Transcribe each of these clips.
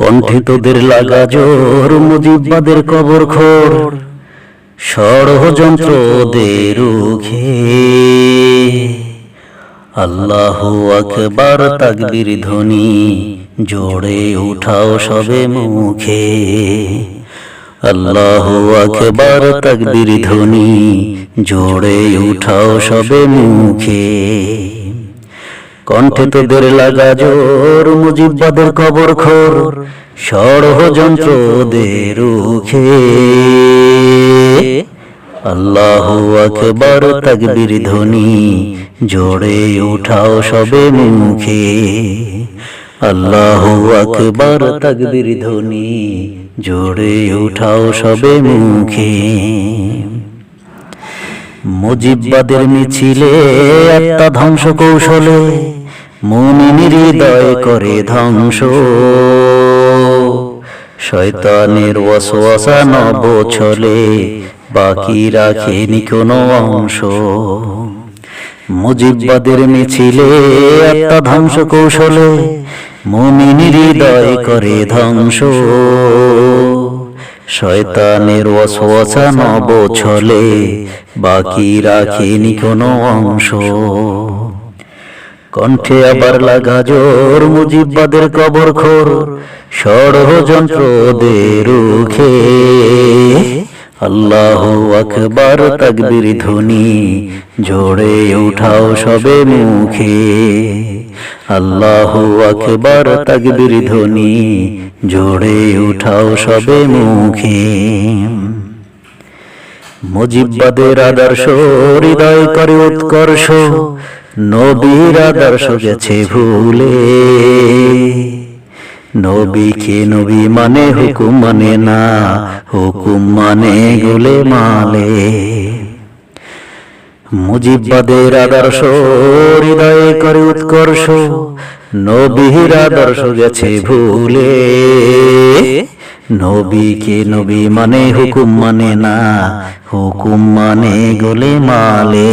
কণ্ঠে তোদের লাগা জোর মুজিবাদের কবর খোর, ষড়যন্ত্র ওদের রুখে। আল্লাহ আকবার তাকবীর ধ্বনি জোড়ে উঠাও সবে মুখে। আল্লাহ আকবার তাকবীর ধ্বনি জোড়ে উঠাও সবে মুখে। কণ্ঠে তোদের লাগা জোর মুজিবাদের কবর খোর। ষড়যন্ত্র ওদের রুখে। আল্লাহ আকবার তাকবীর ধ্বনি জোড়ে উঠাও সবে মুখে। আল্লাহ আকবার তাকবীর ধ্বনি জোড়ে উঠাও সবে মুখে। মুজিববাদের মিছিলে একটা ধ্বংস কৌশলে মুমিনের হৃদয় করে ধ্বংস। শয়তানের ওয়াসওয়াসা নব ছলে বাকি রাখেনি কোনো অংশ। মুজিববাদের মিছিলে একটা ধ্বংস কৌশলে মুমিনের হৃদয় করে ধ্বংস। শয়তানের ওয়াসওয়াসা নব বাকি রাখেনি কোনো অংশ। কণ্ঠে আবার লাগা জোর মুজিবাদের কবর খোর ষড়যন্ত্রদের রুখে আল্লাহ আকবার তাকবীর ধ্বনি জোড়ে উঠাও সবে মুখে। আল্লাহ আকবার তাকবীর ধ্বনি জোড়ে উঠাও সবে মুখে। মুজিবাদের আদর্শ হৃদয় করে উৎকর্ষ, নবীর আদর্শ গেছে ভুলে। নবীকে নবী মানে হুকুম মানে না, হুকুম মানে গুলে মালে। মুজিবাদের আদর্শ, হৃদয় করে উৎকর্ষ, নবীর আদর্শ গেছে ভুলে। নবীকে নবী মানে হুকুম মানে না, হুকুম মানে গলে মালে।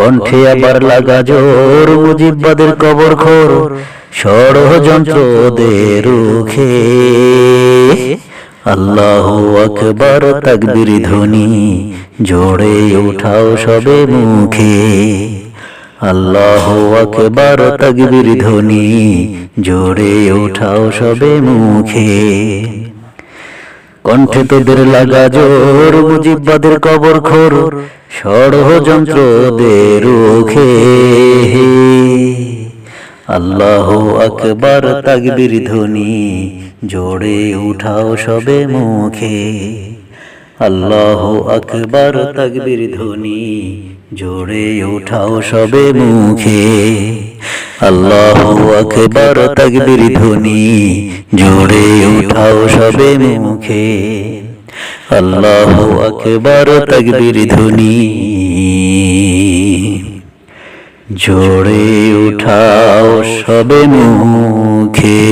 কণ্ঠে আবার লাগা জোর মুজিবাদের কবর খোর ষড়যন্ত্র রুখে। আল্লাহ আকবার, তাকবীর ধ্বনি জোড়ে উঠাও সবে মুখে। আল্লাহ আকবার, তাকবীর ধ্বনি জোড়ে উঠাও সবে মুখে। কণ্ঠে তোদের লাগা জোর মুজিবাদের কবর খোর ষড়যন্ত্র রুখে আল্লাহ আকবার তাকবীর ধ্বনি জোড়ে উঠাও সবে মুখে। আল্লাহ আকবার তাকবীর ধ্বনি জোড়ে উঠাও সবে মুখে। আল্লাহ আকবার তাকবীর ধ্বনি জোড়ে উঠাও সবে মুখে। আল্লাহ আকবর তকবীর ধ্বনি। জোড়ে উঠাও সবে মুখে।